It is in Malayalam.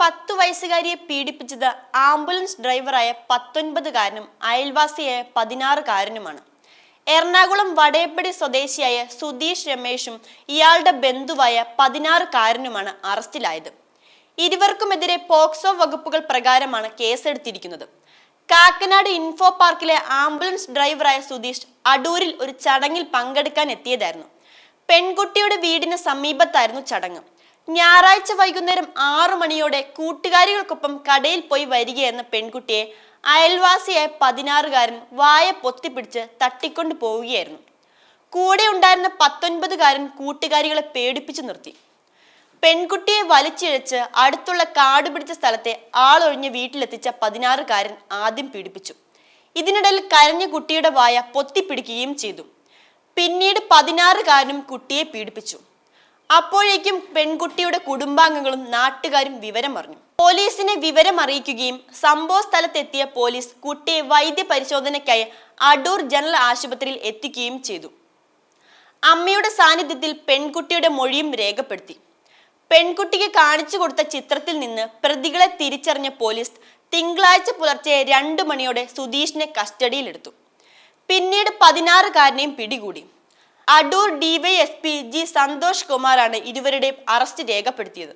പത്തു വയസ്സുകാരിയെ പീഡിപ്പിച്ചത് ആംബുലൻസ് ഡ്രൈവറായ പത്തൊൻപതുകാരനും അയൽവാസിയായ പതിനാറുകാരനുമാണ്. എറണാകുളം വടയപ്പടി സ്വദേശിയായ സുധീഷ് രമേഷും ഇയാളുടെ ബന്ധുവായ പതിനാറുകാരനുമാണ് അറസ്റ്റിലായത്. ഇരുവർക്കുമെതിരെ പോക്സോ വകുപ്പുകൾ പ്രകാരമാണ് കേസെടുത്തിരിക്കുന്നത്. കാക്കനാട് ഇൻഫോ പാർക്കിലെ ആംബുലൻസ് ഡ്രൈവറായ സുധീഷ് അടൂരിൽ ഒരു ചടങ്ങിൽ പങ്കെടുക്കാൻ എത്തിയതായിരുന്നു. പെൺകുട്ടിയുടെ വീടിന് സമീപത്തായിരുന്നു ചടങ്ങ്. ഞായറാഴ്ച വൈകുന്നേരം ആറു മണിയോടെ കൂട്ടുകാരികൾക്കൊപ്പം കടയിൽ പോയി വരികയെന്ന പെൺകുട്ടിയെ അയൽവാസിയായ പതിനാറുകാരൻ വായ പൊത്തിപ്പിടിച്ച് തട്ടിക്കൊണ്ടു പോവുകയായിരുന്നു. കൂടെ ഉണ്ടായിരുന്ന പത്തൊൻപതുകാരൻ കൂട്ടുകാരികളെ പേടിപ്പിച്ചു നിർത്തി. പെൺകുട്ടിയെ വലിച്ചിഴച്ച് അടുത്തുള്ള കാട് പിടിച്ച സ്ഥലത്തെ ആളൊഴിഞ്ഞ് വീട്ടിലെത്തിച്ച പതിനാറുകാരൻ ആദ്യം പീഡിപ്പിച്ചു. ഇതിനിടയിൽ കരഞ്ഞ കുട്ടിയുടെ വായ പൊത്തിപ്പിടിക്കുകയും ചെയ്തു. പിന്നീട് പതിനാറുകാരനും കുട്ടിയെ പീഡിപ്പിച്ചു. അപ്പോഴേക്കും പെൺകുട്ടിയുടെ കുടുംബാംഗങ്ങളും നാട്ടുകാരും വിവരം അറിഞ്ഞു പോലീസിനെ വിവരം അറിയിക്കുകയും സംഭവ സ്ഥലത്തെത്തിയ പോലീസ് കുട്ടിയെ വൈദ്യ പരിശോധനയ്ക്കായി അടൂർ ജനറൽ ആശുപത്രിയിൽ എത്തിക്കുകയും ചെയ്തു. അമ്മയുടെ സാന്നിധ്യത്തിൽ പെൺകുട്ടിയുടെ മൊഴിയും രേഖപ്പെടുത്തി. പെൺകുട്ടിക്ക് കാണിച്ചു കൊടുത്ത ചിത്രത്തിൽ നിന്ന് പ്രതികളെ തിരിച്ചറിഞ്ഞ പോലീസ് തിങ്കളാഴ്ച പുലർച്ചെ രണ്ടു മണിയോടെ സുധീഷിനെ കസ്റ്റഡിയിലെടുത്തു. പിന്നീട് പതിനാറുകാരനെയും പിടികൂടി. അടൂർ ഡിവൈഎസ്പി ജി സന്തോഷ് കുമാറാണ് ഇരുവരുടെയും അറസ്റ്റ് രേഖപ്പെടുത്തിയത്.